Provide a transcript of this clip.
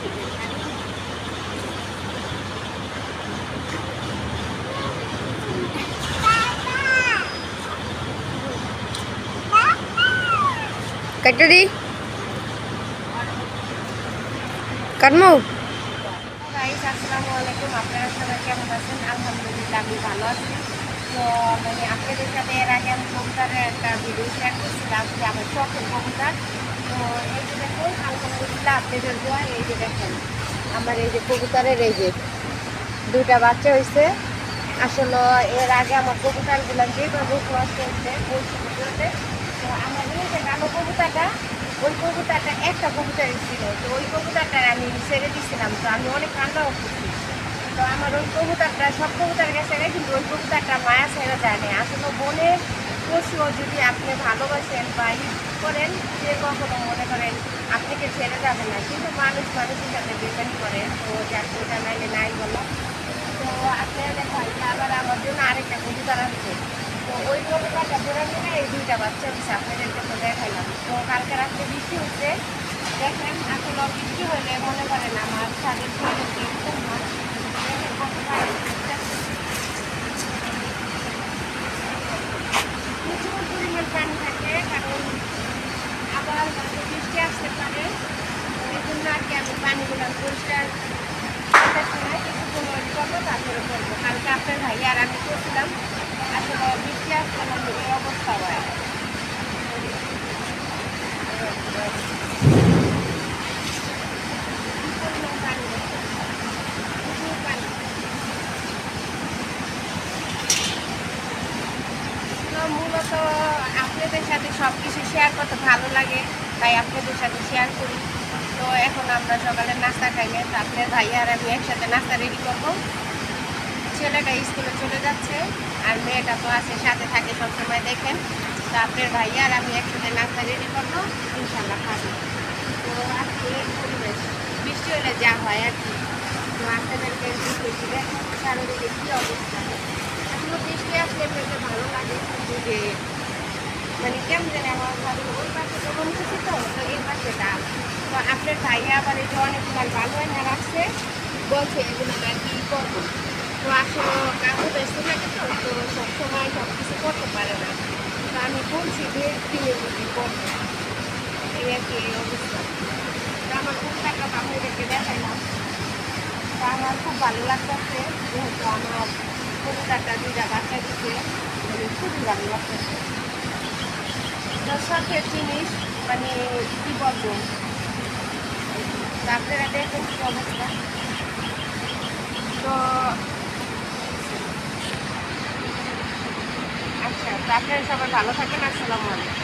Cut ready? Guys, assalamualaikum. এই যে দেখুন আলহামদুলিল্লাহ আপনাদের এই যে দেখেন আমার এই যে কবুতরের এই যে দুটা বাচ্চা হয়েছে আসলে এর আগে আমার কবুতরগুলো যেভাবে ক্রস হয়েছে ওই ভিডিওতে তো আমার এই যে কালো কবুতরটা ওই কবুতরটা একটা কবুতরই ছিল তো ওই কবুতরটা আমি ছেড়ে দিয়েছিলাম তো আমি অনেক কান্নাও করছি তো আমার ওই কবুতরটা সব কবুতর গেছে কিন্তু ওই কবুতরটা মায়া ছেড়ে যায় না আসলে বনের পশুও যদি আপনি ভালোবাসেন বা করেন সে কখনো মনে করেন আপনাকে ছেড়ে যাবে না, কিন্তু মানুষ মানুষের সাথে ডিপেন্ড করে, তো যাক নাইলে নাই বলো। তো আপনারা দেখো, এটা আবার আমার জন্য আরেকটা কবুতর আছে তো ওই কবুতরটা ধরে নিয়ে এই দুইটা বাচ্চা হচ্ছে আপনাদেরকে তো দেখাইলাম। তো কালকে রাত্রে বৃষ্টি হচ্ছে, দেখেন আসলে বৃষ্টি হলে মনে করেন আমার ছাদের ছাদের দেখতেন না দেখেন কত পানি উঠতেছে। প্রচুর পরিমাণ পানি থাকে কারণ আবার মাঝে বৃষ্টি আসতে পারে এই জন্য আর কি আমি পানিগুলো পরিষ্কার তারপরে কালকে আপনার ভাই আর আমি অবস্থা হয়। মূলত আপনাদের সাথে সব কিছু শেয়ার করতে ভালো লাগে, তাই আপনাদের সাথে শেয়ার করি। তো এখন আমরা সকালে নাস্তা খাইলে তো আপনার ভাই আর আমি একসাথে নাস্তা রেডি করব। ছেলেটা স্কুলে চলে যাচ্ছে আর মেয়েটা তো আছে, সাথে থাকে সবসময় দেখেন। তো আপনার ভাই আর আমি একসাথে নাস্তা রেডি করব ইনশাল্লাহ খাব। তো আজকে পরিবেশ, বৃষ্টি হলে যা হয় আর কি। তো আপনাদেরকে চারিদিকে কী অবস্থা। আসলে বৃষ্টি আসলে ভালো লাগে যে মানে কেমন জানি আমার ভালো ওই পাশে যখন খুশি তো তো এই পাশে ডাল তো আপনার আবার এই যে অনেকগুলো ভালো এনে রাখছে বলছে, এগুলো আর কি করব। তো আসলে কাকু ব্যস্ত থাকে তো তো সবসময় সব কিছু করতে পারে না। তো আমি বলছি যে দিনের মধ্যে করব এই আর কি, এই অবস্থা। তো আমার খুব টাকা আপনাদেরকে দেখাইলাম তো আমার খুব ভালো লাগতেছে, যেহেতু আমার কবুতরটা দুইটা বাচ্চা দিচ্ছে মানে খুবই ভালো লাগতেছে। তো শখের জিনিস মানে কী বলব আপনারা দেখেন কি অবস্থা। তো আচ্ছা তো আপনারা সবাই ভালো থাকেন আসসালামু আলাইকুম।